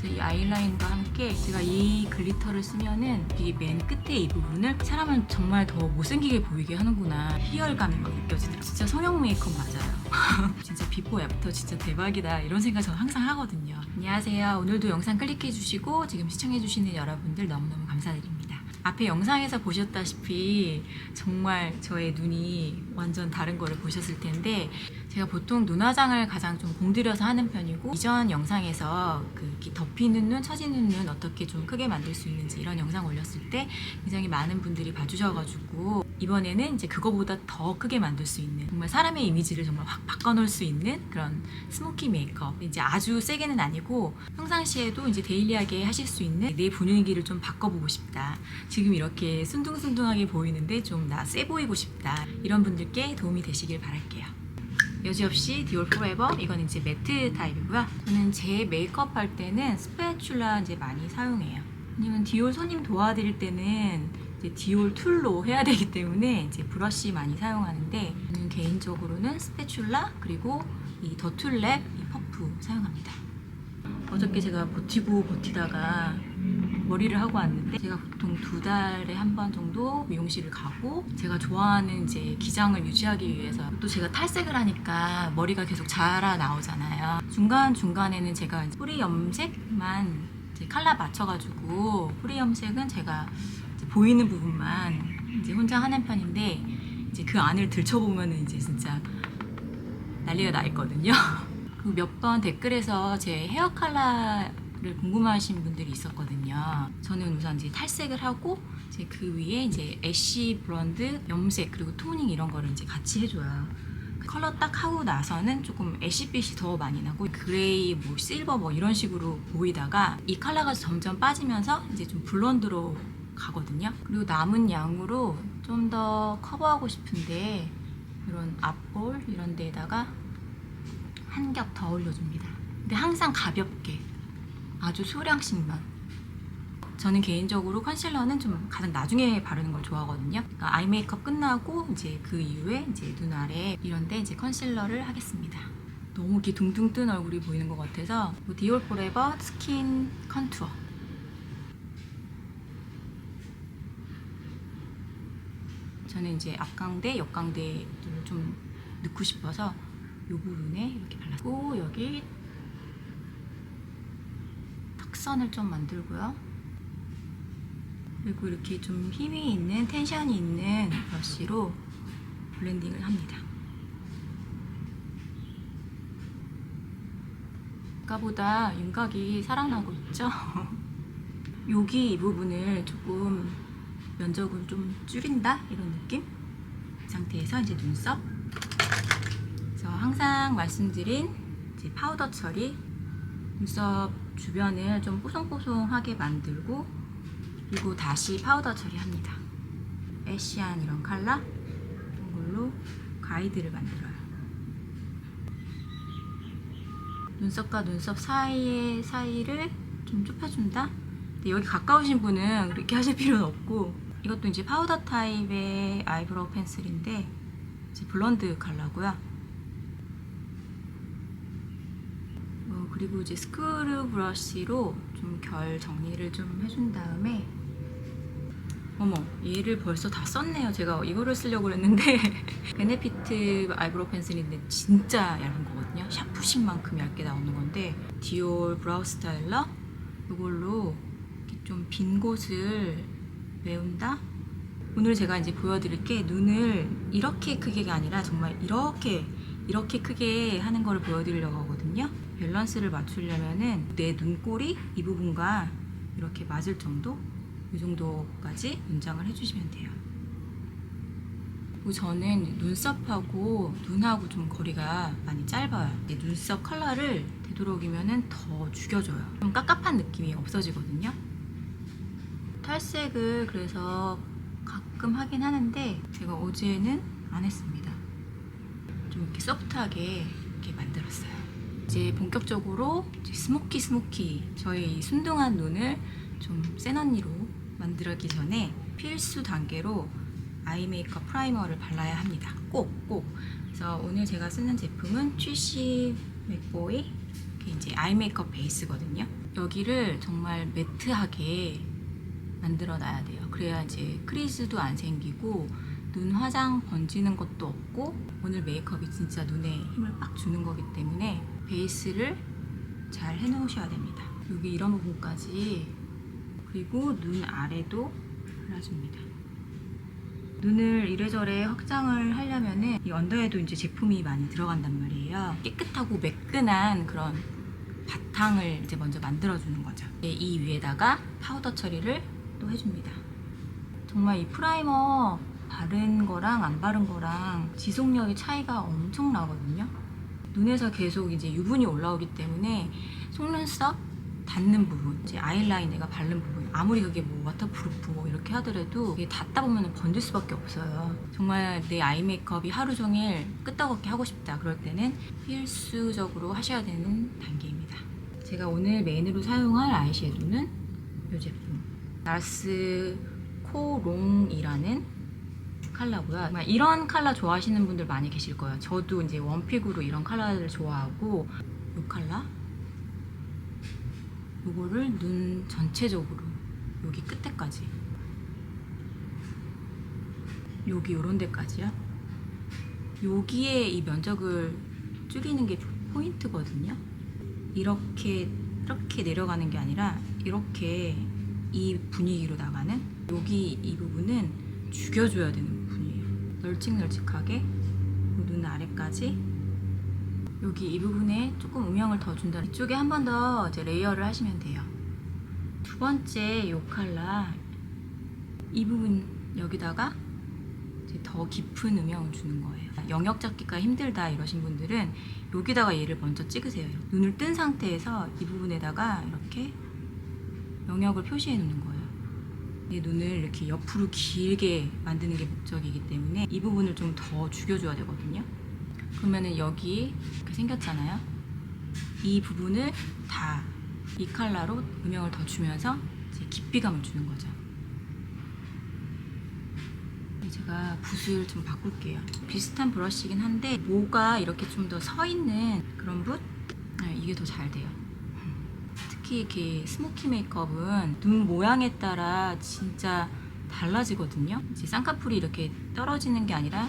그래서 이 아이라인과 함께 제가 이 글리터를 쓰면은 이 맨 끝에 이 부분을 사람은 정말 더 못생기게 보이게 하는구나 희열감인 거 느껴지더라고요. 진짜 성형 메이크업 맞아요. 진짜 비포 애프터 진짜 대박이다 이런 생각 저는 항상 하거든요. 안녕하세요. 오늘도 영상 클릭해 주시고 지금 시청해 주시는 여러분들 너무너무 감사드립니다. 앞에 영상에서 보셨다시피 정말 저의 눈이 완전 다른 거를 보셨을 텐데 제가 보통 눈 화장을 가장 좀 공들여서 하는 편이고 이전 영상에서 그 덮이는 눈, 처지는 눈 어떻게 좀 크게 만들 수 있는지 이런 영상 올렸을 때 굉장히 많은 분들이 봐주셔가지고 이번에는 이제 그거보다 더 크게 만들 수 있는 정말 사람의 이미지를 정말 확 바꿔놓을 수 있는 그런 스모키 메이크업. 이제 아주 세게는 아니고 평상시에도 이제 데일리하게 하실 수 있는 내 분위기를 좀 바꿔보고 싶다. 지금 이렇게 순둥순둥하게 보이는데 좀 나 세 보이고 싶다. 이런 분들께 도움이 되시길 바랄게요 여지없이 디올 포레버 이건 이제 매트 타입이고요. 저는 제 메이크업 할 때는 스패츌라 이제 많이 사용해요. 왜냐면 디올 손님 도와드릴 때는 이제 디올 툴로 해야 되기 때문에 이제 브러쉬 많이 사용하는데 저는 개인적으로는 스패츌라 그리고 이 더툴랩 이 퍼프 사용합니다. 어저께 제가 버티고 버티다가 머리를 하고 왔는데 제가 보통 두 달에 한 번 정도 미용실을 가고 제가 좋아하는 이제 기장을 유지하기 위해서 또 제가 탈색을 하니까 머리가 계속 자라 나오잖아요. 중간 중간에는 제가 뿌리 염색만 이제 칼라 맞춰가지고 뿌리 염색은 제가 보이는 부분만 이제 혼자 하는 편인데 이제 그 안을 들춰보면은 이제 진짜 난리가 나 있거든요. 그몇번 댓글에서 제 헤어 컬러 를 궁금해하신 분들이 있었거든요. 저는 우선 이제 탈색을 하고 이제 그 위에 이제 애쉬 브런드 염색 그리고 토닝 이런 거를 이제 같이 해줘요. 컬러 딱 하고 나서는 조금 애쉬빛이 더 많이 나고 그레이 뭐 실버 뭐 이런 식으로 보이다가 이 컬러가 점점 빠지면서 이제 좀 블론드로 가거든요. 그리고 남은 양으로 좀 더 커버하고 싶은데 이런 앞볼 이런 데에다가 한 겹 더 올려줍니다. 근데 항상 가볍게 아주 소량씩만. 저는 개인적으로 컨실러는 좀 가장 나중에 바르는 걸 좋아하거든요. 그러니까 아이 메이크업 끝나고 이제 그 이후에 이제 눈 아래 이런데 이제 컨실러를 하겠습니다. 너무 이렇게 둥둥 뜬 얼굴이 보이는 것 같아서 뭐 디올 포레버 스킨 컨투어. 저는 이제 앞광대, 옆광대를 좀 넣고 싶어서 이 부분에 이렇게 발랐고 여기 턱선을 좀 만들고요. 그리고 이렇게 좀 힘이 있는 텐션이 있는 브러쉬로 블렌딩을 합니다. 아까보다 윤곽이 살아나고 있죠? 여기 이 부분을 조금 면적을 좀 줄인다 이런 느낌? 이 상태에서 이제 눈썹 그래서 항상 말씀드린 파우더 처리 눈썹 주변을 좀 뽀송뽀송하게 만들고 그리고 다시 파우더 처리합니다. 애쉬한 이런 컬러 이런 걸로 가이드를 만들어요. 눈썹과 눈썹 사이의 사이를 좀 좁혀준다. 근데 여기 가까우신 분은 그렇게 하실 필요는 없고 이것도 이제 파우더 타입의 아이브로우 펜슬인데 이제 블론드 컬러고요. 어, 그리고 이제 스크류 브러쉬로 좀 결 정리를 좀 해준 다음에 어머 얘를 벌써 다 썼네요. 제가 이거를 쓰려고 그랬는데 베네피트 아이브로우 펜슬인데 진짜 얇은 거거든요. 샤프신 만큼 얇게 나오는 건데 디올 브라우 스타일러? 이걸로 좀 빈 곳을 메운다? 오늘 제가 이제 보여드릴 게 눈을 이렇게 크게가 아니라 정말 이렇게 이렇게 크게 하는 걸 보여드리려고. 밸런스를 맞추려면은 내 눈꼬리 이 부분과 이렇게 맞을 정도 이 정도까지 연장을 해주시면 돼요. 저는 눈썹하고 눈하고 좀 거리가 많이 짧아요. 이 눈썹 컬러를 되도록이면은 더 죽여줘요. 좀 깝깝한 느낌이 없어지거든요. 탈색을 그래서 가끔 하긴 하는데 제가 어제는 안 했습니다. 좀 이렇게 소프트하게 이렇게 만들었어요. 이제 본격적으로 이제 스모키 스모키 이 순둥한 눈을 좀 센 언니로 만들기 전에 필수 단계로 아이 메이크업 프라이머를 발라야 합니다. 꼭 꼭. 그래서 오늘 제가 쓰는 제품은 취시 맥보이 이제 아이 메이크업 베이스거든요. 여기를 정말 매트하게 만들어 놔야 돼요. 그래야 이제 크리즈도 안 생기고 눈 화장 번지는 것도 없고 오늘 메이크업이 진짜 눈에 힘을 빡 주는 거기 때문에 베이스를 잘 해놓으셔야 됩니다. 여기 이런 부분까지 그리고 눈 아래도 발라줍니다. 눈을 이래저래 확장을 하려면은 이 언더에도 이제 제품이 많이 들어간단 말이에요. 깨끗하고 매끈한 그런 바탕을 이제 먼저 만들어주는 거죠. 이제 이 위에다가 파우더 처리를 또 해줍니다. 정말 이 프라이머 바른 거랑 안 바른 거랑 지속력의 차이가 엄청 나거든요. 눈에서 계속 이제 유분이 올라오기 때문에 속눈썹 닿는 부분, 이제 아이라인 내가 바른 부분, 아무리 그게 뭐 워터프루프 뭐 이렇게 하더라도 이게 닿다 보면 번질 수밖에 없어요. 정말 내 아이 메이크업이 하루 종일 끄떡없게 하고 싶다. 그럴 때는 필수적으로 하셔야 되는 단계입니다. 제가 오늘 메인으로 사용할 아이섀도우는 이 제품 나스 코롱이라는 컬러고요. 이런 컬러 좋아하시는 분들 많이 계실 거예요. 저도 이제 원픽으로 이런 컬러를 좋아하고 이 컬러 요거를 눈 전체적으로 여기 끝에까지 여기 요런 데까지요. 여기에 이 면적을 줄이는 게 포인트거든요. 이렇게 이렇게 내려가는 게 아니라 이렇게 이 분위기로 나가는 여기 이 부분은 죽여줘야 되는 부분이에요. 널찍널찍하게 눈 아래까지 여기 이 부분에 조금 음영을 더 준다. 이쪽에 한 번 더 이제 레이어를 하시면 돼요. 두 번째 이 컬러 이 부분 여기다가 더 깊은 음영을 주는 거예요. 영역 잡기가 힘들다 이러신 분들은 여기다가 얘를 먼저 찍으세요. 눈을 뜬 상태에서 이 부분에다가 이렇게 영역을 표시해 놓는 거예요. 이 눈을 이렇게 옆으로 길게 만드는 게 목적이기 때문에 이 부분을 좀 더 죽여줘야 되거든요. 그러면은 여기 이렇게 생겼잖아요. 이 부분을 다이 컬러로 음영을 더 주면서 이제 깊이감을 주는 거죠. 제가 붓을 좀 바꿀게요. 비슷한 브러쉬긴 한데 모가 이렇게 좀 더 서 있는 그런 붓 네, 이게 더 잘 돼요. 특히 이렇게 스모키 메이크업은 눈 모양에 따라 진짜 달라지거든요. 이제 쌍꺼풀이 이렇게 떨어지는 게 아니라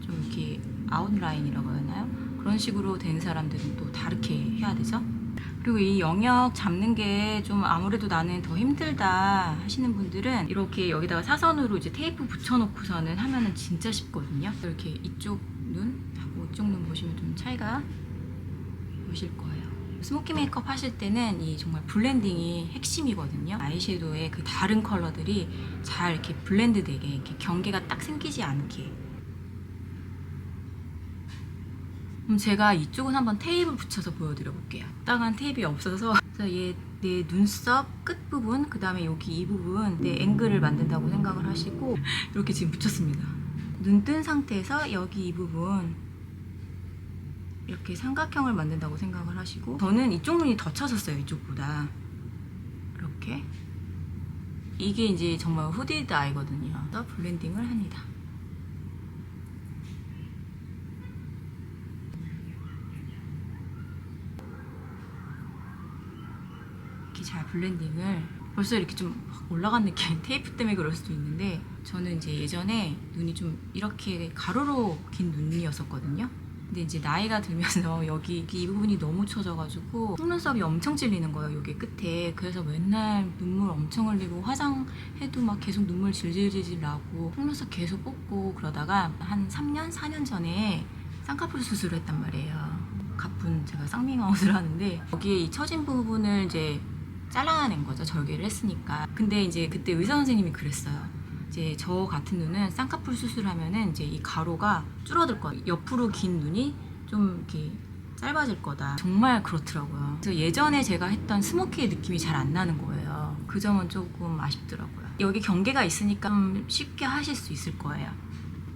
좀 이렇게 아웃라인이라고 하나요? 그런 식으로 된 사람들은 또 다르게 해야 되죠. 그리고 이 영역 잡는 게 좀 아무래도 나는 더 힘들다 하시는 분들은 이렇게 여기다가 사선으로 이제 테이프 붙여놓고서는 하면은 진짜 쉽거든요. 이렇게 이쪽 눈 하고 이쪽 눈 보시면 좀 차이가 보실 거예요. 스모키 메이크업 하실 때는 이 정말 블렌딩이 핵심이거든요. 아이섀도우의 그 다른 컬러들이 잘 이렇게 블렌드 되게 이렇게 경계가 딱 생기지 않게. 그럼 제가 이쪽은 한번 테이프 붙여서 보여드려 볼게요. 딱한 테이프가 없어서 그래서 얘 내 눈썹 끝 부분 그 다음에 여기 이 부분 내 앵글을 만든다고 생각을 하시고 이렇게 지금 붙였습니다. 눈 뜬 상태에서 여기 이 부분 이렇게 삼각형을 만든다고 생각을 하시고 저는 이쪽 눈이 더 쳐졌어요 이쪽보다. 이렇게. 이게 이제 정말 후디드 아이거든요. 그래서 블렌딩을 합니다. 이렇게 잘 블렌딩을 벌써 이렇게 좀 올라간 느낌 테이프 때문에 그럴 수도 있는데 저는 이제 예전에 눈이 좀 이렇게 가로로 긴 눈이었었거든요 근데 이제 나이가 들면서 여기 이 부분이 너무 처져가지고 속눈썹이 엄청 찔리는 거예요 여기 끝에. 그래서 맨날 눈물 엄청 흘리고 화장해도 막 계속 눈물 질질질질 나고 속눈썹 계속 뽑고 그러다가 한 3년 4년 전에 쌍꺼풀 수술을 했단 말이에요. 가쁜 제가 쌍미가웃을 하는데 여기에 이 처진 부분을 이제 잘라낸 거죠 절개를 했으니까. 근데 이제 그때 의사 선생님이 그랬어요 이제 저 같은 눈은 쌍꺼풀 수술하면은 이제 이 가로가 줄어들 거야. 옆으로 긴 눈이 좀 이렇게 짧아질 거다. 정말 그렇더라고요. 그래서 예전에 제가 했던 스모키의 느낌이 잘 안 나는 거예요. 그 점은 조금 아쉽더라고요. 여기 경계가 있으니까 좀 쉽게 하실 수 있을 거예요.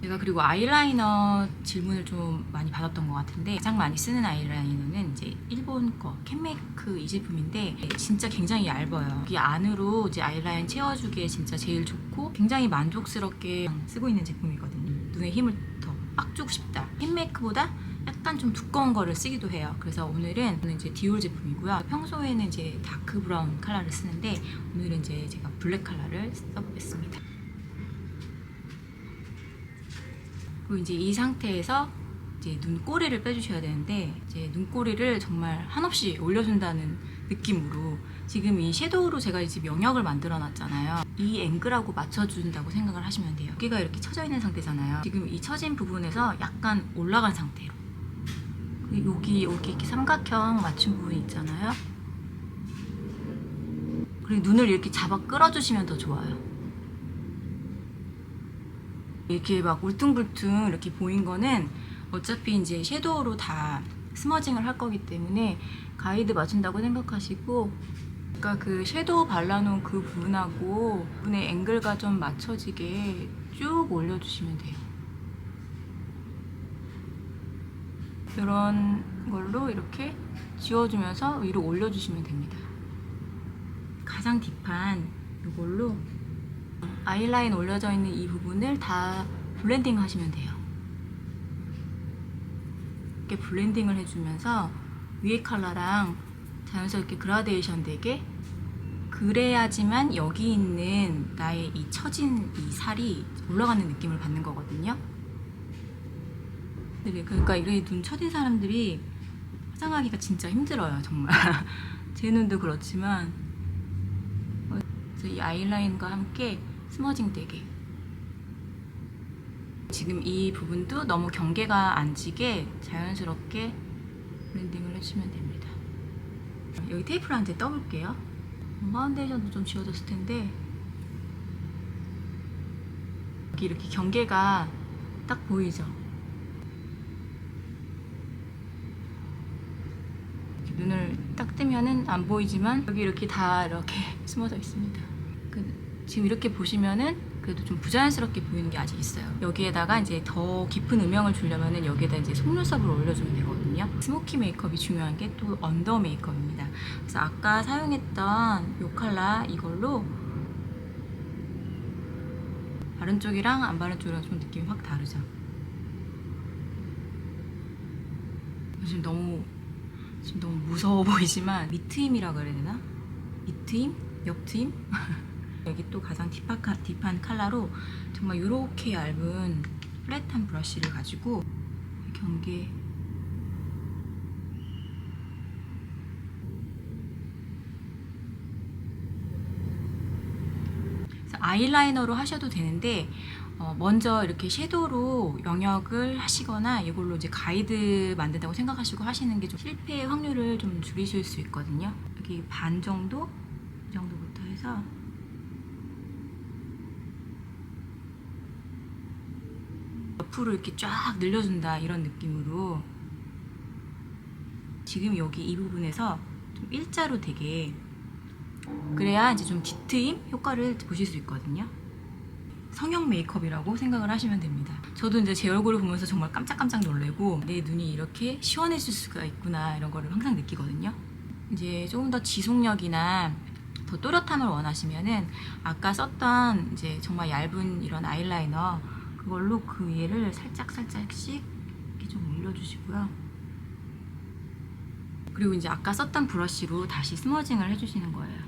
제가 그리고 아이라이너 질문을 좀 많이 받았던 것 같은데 가장 많이 쓰는 아이라이너는 이제 일본 거 캔메이크 이 제품인데 진짜 굉장히 얇아요. 이 안으로 이제 아이라인 채워주기에 진짜 제일 좋고 굉장히 만족스럽게 쓰고 있는 제품이거든요. 눈에 힘을 더 빡 주고 싶다. 캔메이크보다 약간 좀 두꺼운 거를 쓰기도 해요. 그래서 오늘은 저는 이제 디올 제품이고요. 평소에는 이제 다크 브라운 컬러를 쓰는데 오늘은 이제 제가 블랙 컬러를 써보겠습니다. 그리고 이제 이 상태에서 이제 눈꼬리를 빼주셔야 되는데 이제 눈꼬리를 정말 한없이 올려준다는 느낌으로 지금 이 섀도우로 제가 이제 명역을 만들어 놨잖아요. 이 앵글하고 맞춰준다고 생각을 하시면 돼요. 여기가 이렇게 처져 있는 상태잖아요. 지금 이 처진 부분에서 약간 올라간 상태로. 여기 여기 이렇게 삼각형 맞춘 부분 있잖아요. 그리고 눈을 이렇게 잡아 끌어주시면 더 좋아요. 이렇게 막 울퉁불퉁 이렇게 보인 거는 어차피 이제 섀도우로 다 스머징을 할 거기 때문에 가이드 맞춘다고 생각하시고 그러니까 그 섀도우 발라놓은 그 부분하고 부분의 앵글과 좀 맞춰지게 쭉 올려주시면 돼요. 이런 걸로 이렇게 지워주면서 위로 올려주시면 됩니다. 가장 딥한 이걸로 아이라인 올려져 있는 이 부분을 다 블렌딩 하시면 돼요. 이렇게 블렌딩을 해주면서 위에 컬러랑 자연스럽게 그라데이션 되게 그래야지만 여기 있는 나의 이 처진 이 살이 올라가는 느낌을 받는 거거든요. 네, 그러니까 이렇게 눈 처진 사람들이 화장하기가 진짜 힘들어요, 정말. 제 눈도 그렇지만 어, 그래서 이 아이라인과 함께 스머징 되게 지금 이 부분도 너무 경계가 안 지게 자연스럽게 블렌딩을 해주시면 됩니다. 여기 테이프를 한 대 떠볼게요. 파운데이션도 좀 지워졌을 텐데 여기 이렇게 경계가 딱 보이죠? 눈을 딱 뜨면은 안 보이지만 여기 이렇게 다 이렇게 숨어져 있습니다. 그 지금 이렇게 보시면은 그래도 좀 부자연스럽게 보이는 게 아직 있어요. 여기에다가 이제 더 깊은 음영을 주려면은 여기에다 이제 속눈썹을 올려주면 되거든요. 스모키 메이크업이 중요한 게 또 언더 메이크업입니다. 그래서 아까 사용했던 이 컬러 이걸로 바른 쪽이랑 안 바른 쪽이랑 좀 느낌이 확 다르죠. 지금 너무 지금 너무 무서워 보이지만 밑트임이라 그래야 되나? 밑트임? 옆트임? 여기 또 가장 딥한, 카- 딥한 컬러로 정말 이렇게 얇은 플랫한 브러쉬를 가지고 경계 아이라이너로 하셔도 되는데 어, 먼저 이렇게 섀도우로 영역을 하시거나 이걸로 이제 가이드 만든다고 생각하시고 하시는 게 좀 실패의 확률을 좀 줄이실 수 있거든요. 여기 반 정도 이 정도부터 해서 옆으로 이렇게 쫙 늘려준다 이런 느낌으로 지금 여기 이 부분에서 좀 일자로 되게 그래야 이제 좀 뒤트임 효과를 보실 수 있거든요. 성형 메이크업이라고 생각을 하시면 됩니다. 저도 이제 제 얼굴을 보면서 정말 깜짝깜짝 놀래고 내 눈이 이렇게 시원해질 수가 있구나 이런 거를 항상 느끼거든요. 이제 조금 더 지속력이나 더 또렷함을 원하시면은 아까 썼던 이제 정말 얇은 이런 아이라이너 그걸로 그 위에를 살짝 살짝씩 이렇게 좀 올려주시고요. 그리고 이제 아까 썼던 브러쉬로 다시 스머징을 해주시는 거예요.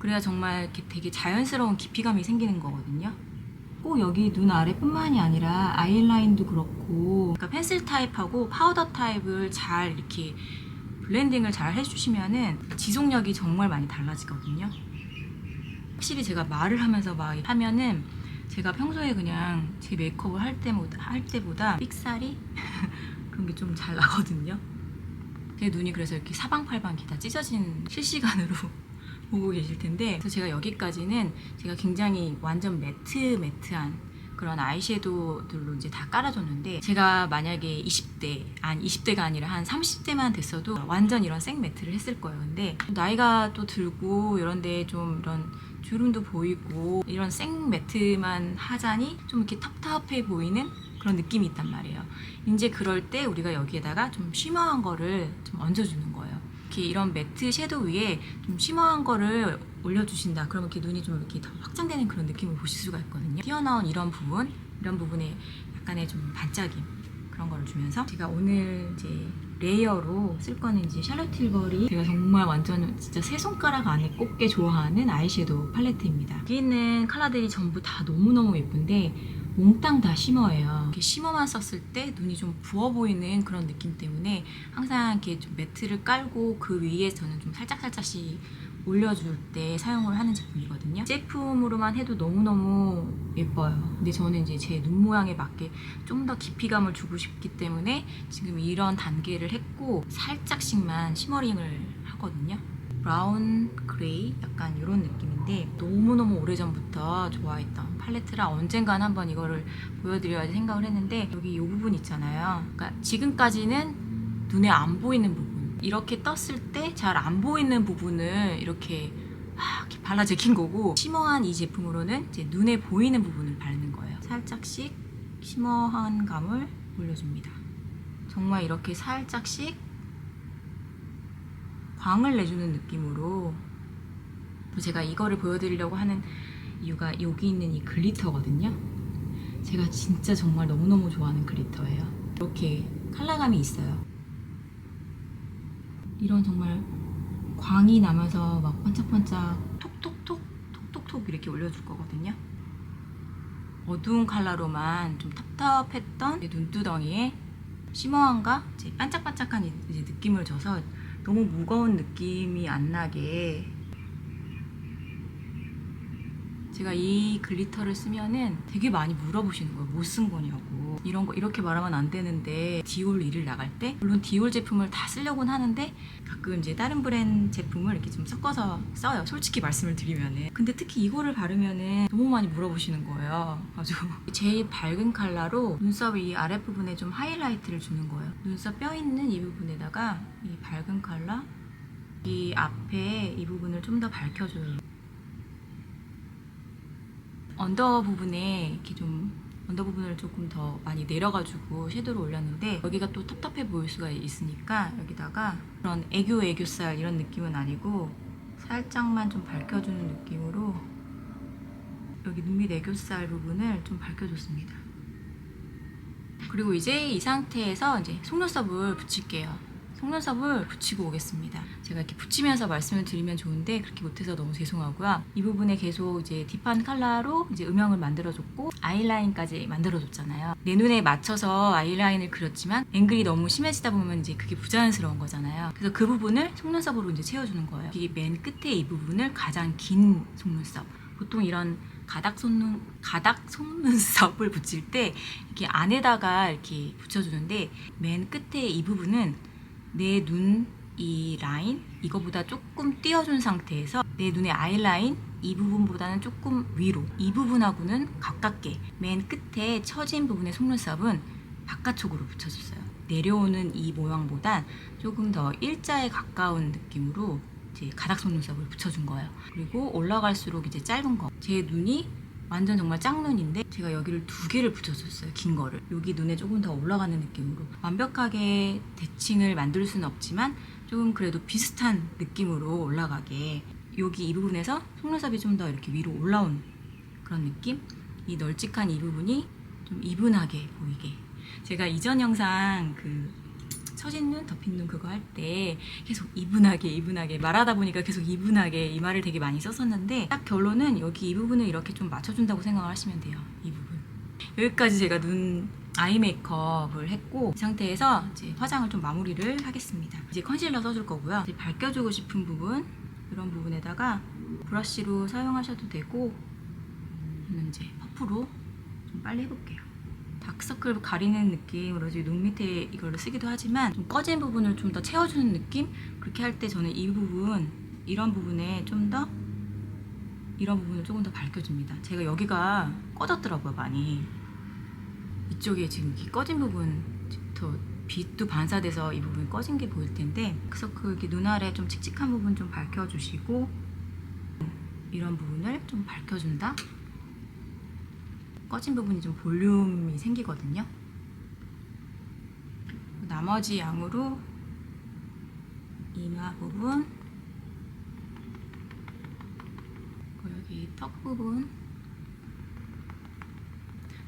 그래야 정말 이렇게 되게 자연스러운 깊이감이 생기는 거거든요. 꼭 여기 눈 아래뿐만이 아니라 아이라인도 그렇고 그러니까 펜슬 타입하고 파우더 타입을 잘 이렇게 블렌딩을 잘 해주시면은 지속력이 정말 많이 달라지거든요. 확실히 제가 말을 하면서 막 하면은 제가 평소에 그냥 제 메이크업을 할 때보다, 할 때보다 삑사리 그런 게 좀 잘 나거든요. 제 눈이 그래서 이렇게 사방팔방 이렇게 다 찢어진 실시간으로 보고 계실 텐데 그래서 제가 여기까지는 제가 굉장히 완전 매트 매트한 그런 아이섀도우들로 이제 다 깔아줬는데 제가 만약에 20대 아니 20대가 아니라 한 30대만 됐어도 완전 이런 생 매트를 했을 거예요. 근데 나이가 또 들고 이런데 좀 이런 주름도 보이고 이런 생 매트만 하자니 좀 이렇게 텁텁해 보이는 그런 느낌이 있단 말이에요. 이제 그럴 때 우리가 여기에다가 좀 쉬머한 거를 좀 얹어주는 거예요. 이렇게 이런 매트 섀도우 위에 좀 쉬머한 거를 올려주신다. 그러면 이렇게 눈이 좀 이렇게 더 확장되는 그런 느낌을 보실 수가 있거든요. 튀어나온 이런 부분, 이런 부분에 약간의 좀 반짝임 그런 거를 주면서 제가 오늘 이제 레이어로 쓸 거는 이제 샬롯 틸버리 제가 정말 완전 진짜 세 손가락 안에 꼽게 좋아하는 아이섀도우 팔레트입니다. 여기 있는 컬러들이 전부 다 너무너무 예쁜데 몽땅 다 쉬머예요. 이렇게 쉬머만 썼을 때 눈이 좀 부어 보이는 그런 느낌 때문에 항상 이렇게 좀 매트를 깔고 그 위에 저는 좀 살짝살짝씩 올려줄 때 사용을 하는 제품이거든요. 제품으로만 해도 너무너무 예뻐요. 근데 저는 이제 제 눈 모양에 맞게 좀 더 깊이감을 주고 싶기 때문에 지금 이런 단계를 했고 살짝씩만 시머링을 하거든요. 브라운, 그레이 약간 이런 느낌인데 너무너무 오래전부터 좋아했던 팔레트라 언젠간 한번 이거를 보여드려야지 생각을 했는데 여기 이 부분 있잖아요. 그러니까 지금까지는 눈에 안 보이는 부분 이렇게 떴을 때 잘 안 보이는 부분을 이렇게 발라 제낀 거고 시머한 이 제품으로는 이제 눈에 보이는 부분을 바르는 거예요. 살짝씩 시머한 감을 올려줍니다. 정말 이렇게 살짝씩 광을 내주는 느낌으로 제가 이거를 보여드리려고 하는 이유가 여기 있는 이 글리터거든요. 제가 진짜 정말 너무너무 좋아하는 글리터예요. 이렇게 컬러감이 있어요. 이런 정말 광이 나면서 막 반짝반짝 톡톡톡 톡톡톡 이렇게 올려줄 거거든요. 어두운 컬러로만 좀 텁텁했던 내 눈두덩이에 이제 반짝반짝한 이제 느낌을 줘서 너무 무거운 느낌이 안 나게 제가 이 글리터를 쓰면은 되게 많이 물어보시는 거예요. 뭐쓴 거냐고. 이런 거 이렇게 말하면 안 되는데 디올 일을 나갈 때 물론 디올 제품을 다 쓰려고는 하는데 가끔 이제 다른 브랜드 제품을 이렇게 좀 섞어서 써요. 솔직히 말씀을 드리면은. 근데 특히 이거를 바르면은 너무 많이 물어보시는 거예요. 아주 제일 밝은 컬러로 눈썹 이 아랫 부분에 좀 하이라이트를 주는 거예요. 눈썹 뼈 있는 이 부분에다가 이 밝은 컬러 이 앞에 이 부분을 좀 더 밝혀줘요. 언더 부분에 이렇게 좀 언더 부분을 조금 더 많이 내려가지고 섀도우를 올렸는데 여기가 또 텁텁해 보일 수가 있으니까 여기다가 그런 애교 애교살 이런 느낌은 아니고 살짝만 좀 밝혀주는 느낌으로 여기 눈밑 애교살 부분을 좀 밝혀줬습니다. 그리고 이제 이 상태에서 이제 속눈썹을 붙일게요. 속눈썹을 붙이고 오겠습니다. 제가 이렇게 붙이면서 말씀을 드리면 좋은데 그렇게 못해서 너무 죄송하고요. 이 부분에 계속 이제 딥한 컬러로 이제 음영을 만들어줬고 아이라인까지 만들어줬잖아요. 내 눈에 맞춰서 아이라인을 그렸지만 앵글이 너무 심해지다 보면 이제 그게 부자연스러운 거잖아요. 그래서 그 부분을 속눈썹으로 이제 채워주는 거예요. 이게 맨 끝에 이 부분을 가장 긴 속눈썹. 보통 이런 가닥 속눈 가닥 속눈썹을 붙일 때 이렇게 안에다가 이렇게 붙여주는데 맨 끝에 이 부분은 내 눈 이 라인 이거보다 조금 띄워준 상태에서 내 눈의 아이라인 이 부분보다는 조금 위로 이 부분하고는 가깝게 맨 끝에 처진 부분의 속눈썹은 바깥쪽으로 붙여줬어요. 내려오는 이 모양보단 조금 더 일자에 가까운 느낌으로 이제 가닥 속눈썹을 붙여준 거예요. 그리고 올라갈수록 이제 짧은 거. 제 눈이 완전 정말 짝눈인데 제가 여기를 두 개를 붙여줬어요 긴 거를. 여기 눈에 조금 더 올라가는 느낌으로. 완벽하게 대칭을 만들 수는 없지만 조금 그래도 비슷한 느낌으로 올라가게 여기 이 부분에서 속눈썹이 좀 더 이렇게 위로 올라온 그런 느낌? 이 널찍한 이 부분이 좀 이분하게 보이게. 제가 이전 영상 그 처진 눈, 덮인 눈 그거 할 때 계속 이분하게 이분하게 말하다 보니까 계속 이분하게 이 말을 되게 많이 썼었는데 딱 결론은 여기 이 부분을 이렇게 좀 맞춰준다고 생각을 하시면 돼요. 이 부분. 여기까지 제가 눈 아이 메이크업을 했고 이 상태에서 이제 화장을 좀 마무리를 하겠습니다. 이제 컨실러 써줄 거고요. 이제 밝혀주고 싶은 부분 이런 부분에다가 브러쉬로 사용하셔도 되고 저는 이제 퍼프로 좀 빨리 해볼게요. 다크서클 가리는 느낌으로 눈 밑에 이걸로 쓰기도 하지만 좀 꺼진 부분을 좀 더 채워주는 느낌? 그렇게 할 때 저는 이 부분, 이런 부분에 좀 더 이런 부분을 조금 더 밝혀줍니다. 제가 여기가 꺼졌더라고요, 많이. 이쪽에 지금 이 꺼진 부분 더 빛도 반사돼서 이 부분이 꺼진 게 보일 텐데 그래서 그 이렇게 눈 아래 좀 칙칙한 부분 좀 밝혀주시고 이런 부분을 좀 밝혀준다. 꺼진 부분이 좀 볼륨이 생기거든요. 나머지 양으로 이마 부분, 여기 턱 부분.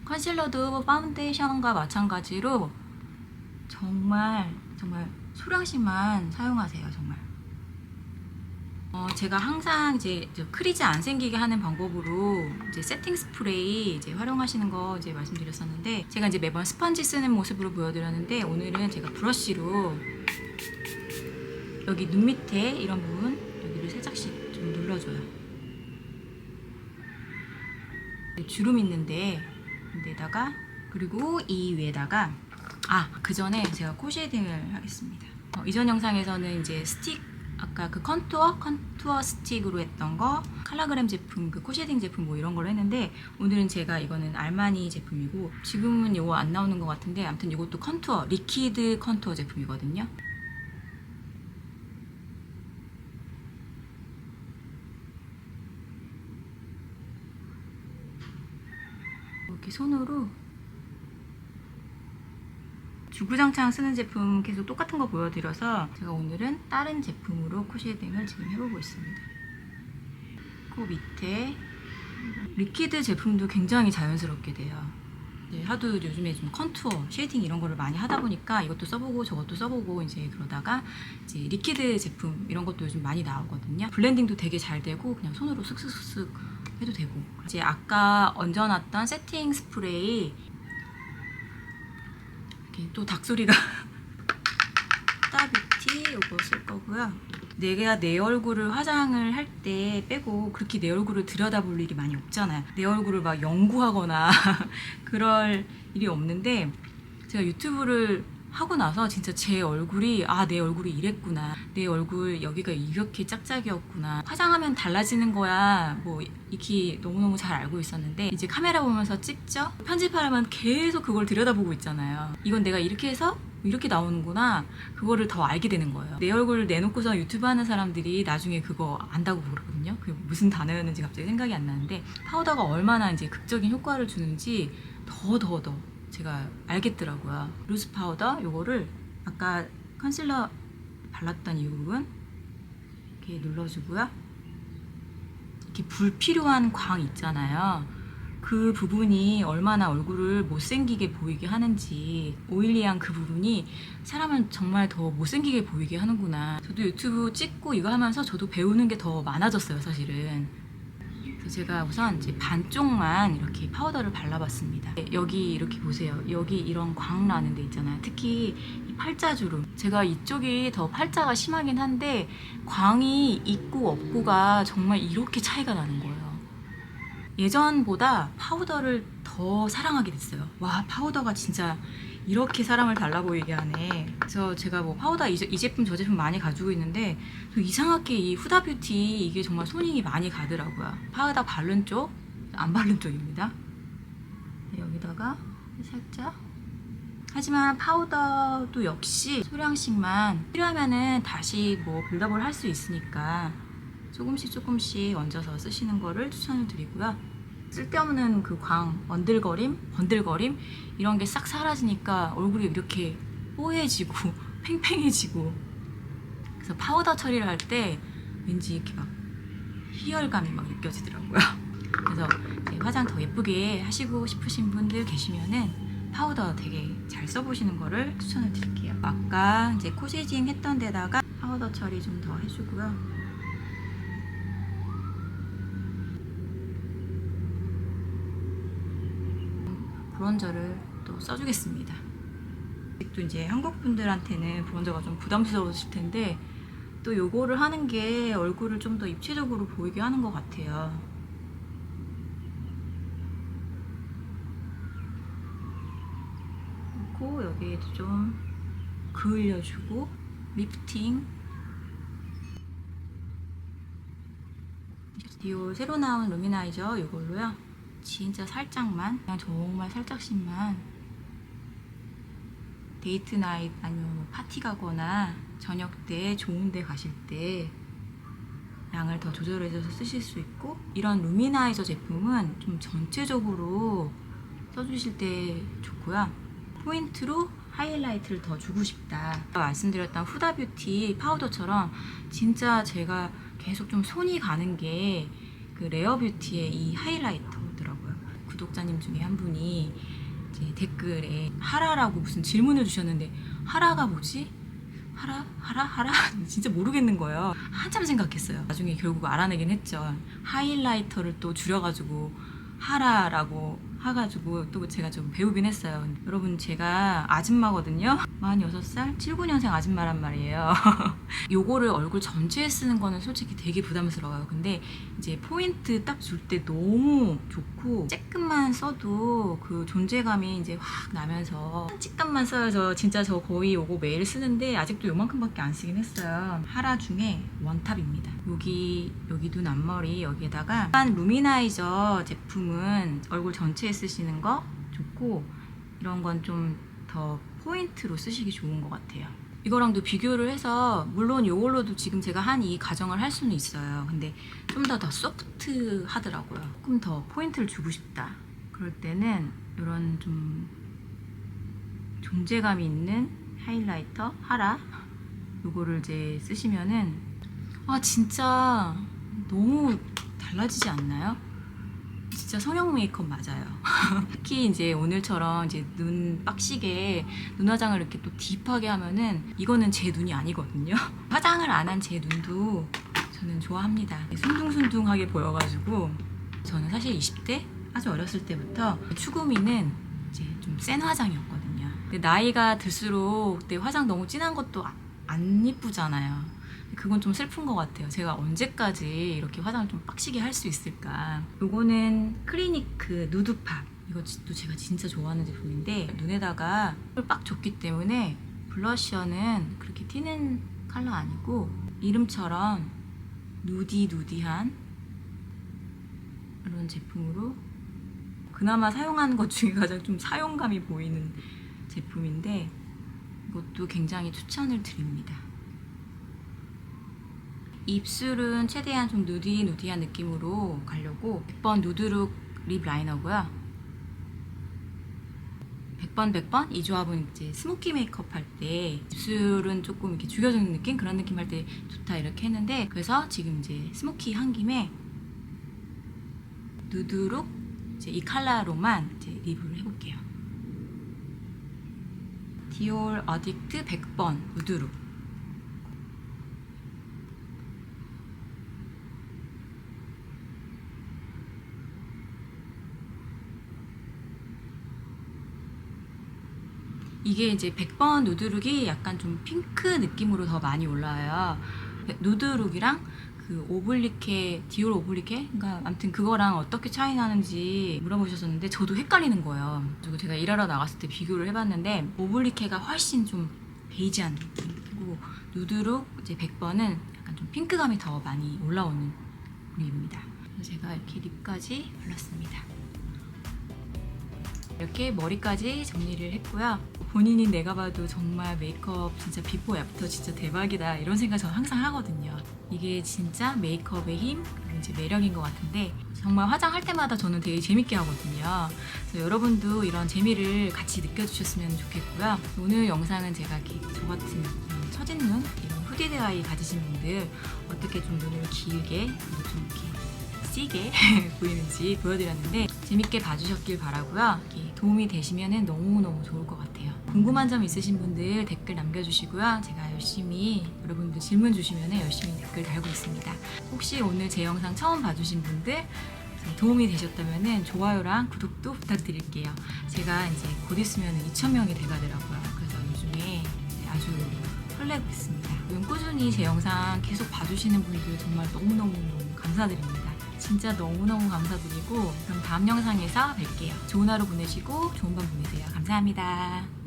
컨실러도 파운데이션과 마찬가지로 정말 정말 소량씩만 사용하세요 정말 어, 제가 항상 이제 저 크리즈 안 생기게 하는 방법으로 이제 세팅 스프레이 이제 활용하시는 거 이제 말씀드렸었는데 제가 이제 매번 스펀지 쓰는 모습으로 보여드렸는데 오늘은 제가 브러쉬로 여기 눈 밑에 이런 부분 여기를 살짝씩 좀 눌러줘요. 주름 있는데 데다가 그리고 이 위에다가 아 그 전에 제가 코 쉐딩을 하겠습니다. 어, 이전 영상에서는 이제 스틱 아까 그 컨투어 컨투어 스틱으로 했던 거 칼라그램 제품 그 코쉐딩 제품 뭐 이런 걸로 했는데 오늘은 제가 이거는 알마니 제품이고 지금은 이거 안 나오는 것 같은데 아무튼 이것도 컨투어 리퀴드 컨투어 제품이거든요. 이렇게 손으로 주구장창 쓰는 제품 계속 똑같은 거 보여드려서 제가 오늘은 다른 제품으로 코 쉐딩을 지금 해보고 있습니다. 코 밑에 리퀴드 제품도 굉장히 자연스럽게 돼요. 이제 하도 요즘에 좀 컨투어, 쉐이딩 이런 거를 많이 하다 보니까 이것도 써보고 저것도 써보고 이제 그러다가 이제 리퀴드 제품 이런 것도 요즘 많이 나오거든요. 블렌딩도 되게 잘 되고 그냥 손으로 쓱쓱쓱쓱 해도 되고 이제 아까 얹어놨던 세팅 스프레이 이렇게 또 닭소리가 따뷰티 이거 쓸 거고요. 내가 내 얼굴을 화장을 할 때 빼고 그렇게 내 얼굴을 들여다볼 일이 많이 없잖아요. 내 얼굴을 막 연구하거나 그럴 일이 없는데 제가 유튜브를 하고 나서 진짜 제 얼굴이 아 내 얼굴이 이랬구나. 내 얼굴 여기가 이렇게 짝짝이었구나. 화장하면 달라지는 거야. 뭐 익히 너무너무 잘 알고 있었는데 이제 카메라 보면서 찍죠? 편집하려면 계속 그걸 들여다보고 있잖아요. 이건 내가 이렇게 해서 이렇게 나오는구나. 그거를 더 알게 되는 거예요. 내 얼굴을 내놓고서 유튜브 하는 사람들이 나중에 그거 안다고 그러거든요. 그게 무슨 단어였는지 갑자기 생각이 안 나는데 파우더가 얼마나 이제 극적인 효과를 주는지 더 더, 더 제가 알겠더라고요. 루스 파우더 요거를 아까 컨실러 발랐던 이 부분 이렇게 눌러주고요. 이렇게 불필요한 광 있잖아요. 그 부분이 얼마나 얼굴을 못생기게 보이게 하는지 오일리한 그 부분이 사람은 정말 더 못생기게 보이게 하는구나. 저도 유튜브 찍고 이거 하면서 저도 배우는 게 더 많아졌어요, 사실은. 제가 우선 이제 반쪽만 이렇게 파우더를 발라봤습니다. 여기 이렇게 보세요. 여기 이런 광 나는 데 있잖아요. 특히 이 팔자 주름. 제가 이쪽이 더 팔자가 심하긴 한데 광이 있고 없고가 정말 이렇게 차이가 나는 거예요. 예전보다 파우더를 더 사랑하게 됐어요. 와, 파우더가 진짜 이렇게 사람을 달라 보이게 하네. 그래서 제가 뭐 파우더 이, 제- 이 제품 저 제품 많이 가지고 있는데 또 이상하게 이 후다 뷰티 이게 정말 손이 많이 가더라고요. 파우더 바른 쪽, 안 바른 쪽입니다. 네, 여기다가 살짝. 하지만 파우더도 역시 소량씩만 필요하면은 다시 뭐 빌더블 할 수 있으니까 조금씩 조금씩 얹어서 쓰시는 거를 추천을 드리고요. 쓸데없는 그 광, 번들거림, 번들거림 이런 게 싹 사라지니까 얼굴이 이렇게 뽀얘지고 팽팽해지고 그래서 파우더 처리를 할 때 왠지 이렇게 막 희열감이 막 느껴지더라고요. 그래서 화장 더 예쁘게 하시고 싶으신 분들 계시면은 파우더 되게 잘 써보시는 거를 추천을 드릴게요. 아까 이제 코쉐징 했던 데다가 파우더 처리 좀 더 해주고요. 브론저를 또 써주겠습니다. 또 이제 한국 분들한테는 브론저가 좀 부담스러우실 텐데 또 요거를 하는 게 얼굴을 좀 더 입체적으로 보이게 하는 것 같아요. 그리고 여기에도 좀 그을려주고 리프팅 이 새로 나온 루미나이저 이걸로요. 진짜 살짝만 그냥 정말 살짝씩만 데이트 나잇 아니면 뭐 파티 가거나 저녁 때 좋은 데 가실 때 양을 더 조절해서 쓰실 수 있고 이런 루미나이저 제품은 좀 전체적으로 써주실 때 좋고요. 포인트로 하이라이트를 더 주고 싶다. 말씀드렸던 후다 뷰티 파우더처럼 진짜 제가 계속 좀 손이 가는 게 그 레어 뷰티의 이 하이라이터더라고요 구독자님 중에 한 분이 댓글에 하라라고 무슨 질문을 주셨는데 하라가 뭐지? 하라? 하라? 하라? 진짜 모르겠는 거예요. 한참 생각했어요. 나중에 결국 알아내긴 했죠. 하이라이터를 또 줄여가지고 하라라고 해가지고 또 제가 좀 배우긴 했어요. 여러분 제가 아줌마거든요. 46살? 79년생 아줌마란 말이에요. 요거를 얼굴 전체에 쓰는 거는 솔직히 되게 부담스러워요. 근데 이제 포인트 딱 줄 때 너무 좋고 조금만 써도 그 존재감이 이제 확 나면서 찍감만 써요. 저 진짜 저 거의 요거 매일 쓰는데 아직도 요만큼밖에 안 쓰긴 했어요. 하라 중에 원탑입니다. 여기 여기 눈 앞머리 여기에다가 일반 루미나이저 제품은 얼굴 전체에 쓰시는 거 좋고 이런 건 좀 더 포인트로 쓰시기 좋은 것 같아요. 이거랑도 비교를 해서 물론 이걸로도 지금 제가 한 이 가정을 할 수는 있어요. 근데 좀 더더 소프트 하더라고요. 조금 더 포인트를 주고 싶다. 그럴 때는 이런 좀 존재감이 있는 하이라이터 하라 요거를 이제 쓰시면은 아 진짜 너무 달라지지 않나요? 진짜 성형 메이크업 맞아요. 특히 이제 오늘처럼 이제 눈 빡시게 눈 화장을 이렇게 또 딥하게 하면은 이거는 제 눈이 아니거든요. 화장을 안 한 제 눈도 저는 좋아합니다. 순둥순둥하게 보여가지고 저는 사실 20대 아주 어렸을 때부터 추구미는 이제 좀 센 화장이었거든요. 근데 나이가 들수록 그때 화장 너무 진한 것도 아- 안 이쁘잖아요. 그건 좀 슬픈 것 같아요. 제가 언제까지 이렇게 화장을 좀 빡시게 할 수 있을까. 요거는 클리니크 누드팝. 이것도 제가 진짜 좋아하는 제품인데 눈에다가 빡 줬기 때문에 블러셔는 그렇게 튀는 컬러 아니고 이름처럼 누디 누디한 이런 제품으로 그나마 사용하는 것 중에 가장 좀 사용감이 보이는 제품인데 이것도 굉장히 추천을 드립니다. 입술은 최대한 좀 누디 누디한 느낌으로 가려고 100번 누드룩 립 라이너고요. 100번 100번 이 조합은 이제 스모키 메이크업 할 때 입술은 조금 이렇게 죽여주는 느낌 그런 느낌 할 때 좋다 이렇게 했는데 그래서 지금 이제 스모키 한 김에 누드룩 이제 이 컬러로만 이제 립을 해볼게요. 디올 어딕트 100번 누드룩 이게 이제 100번 누드룩이 약간 좀 핑크 느낌으로 더 많이 올라와요. 누드룩이랑 그 오블리케, 디올 오블리케? 그러니까 아무튼 그거랑 어떻게 차이 나는지 물어보셨었는데 저도 헷갈리는 거예요. 그리고 제가 일하러 나갔을 때 비교를 해봤는데 오블리케가 훨씬 좀 베이지한 느낌이고 누드룩 이제 100번은 약간 좀 핑크감이 더 많이 올라오는 립입니다. 제가 이렇게 립까지 발랐습니다. 이렇게 머리까지 정리를 했고요. 본인이 내가 봐도 정말 메이크업 진짜 비포 애프터 진짜 대박이다 이런 생각 저는 항상 하거든요. 이게 진짜 메이크업의 힘 그리고 이제 매력인 것 같은데 정말 화장할 때마다 저는 되게 재밌게 하거든요. 그래서 여러분도 이런 재미를 같이 느껴주셨으면 좋겠고요. 오늘 영상은 제가 저 같은 음, 처진 눈 이런 후디 드 아이 가지신 분들 어떻게 좀 눈을 길게 좀 이렇게 시게 보이는지 보여드렸는데 재밌게 봐주셨길 바라고요. 도움이 되시면 너무너무 좋을 것 같아요. 궁금한 점 있으신 분들 댓글 남겨주시고요. 제가 열심히 여러분들 질문 주시면 열심히 댓글 달고 있습니다. 혹시 오늘 제 영상 처음 봐주신 분들 도움이 되셨다면 좋아요랑 구독도 부탁드릴게요. 제가 이제 곧 있으면 2,000명이 돼가더라고요. 그래서 요즘에 아주 설레고 있습니다. 꾸준히 제 영상 계속 봐주시는 분들 정말 너무너무 감사드립니다. 진짜 너무너무 감사드리고 그럼 다음 영상에서 뵐게요. 좋은 하루 보내시고 좋은 밤 보내세요. 감사합니다.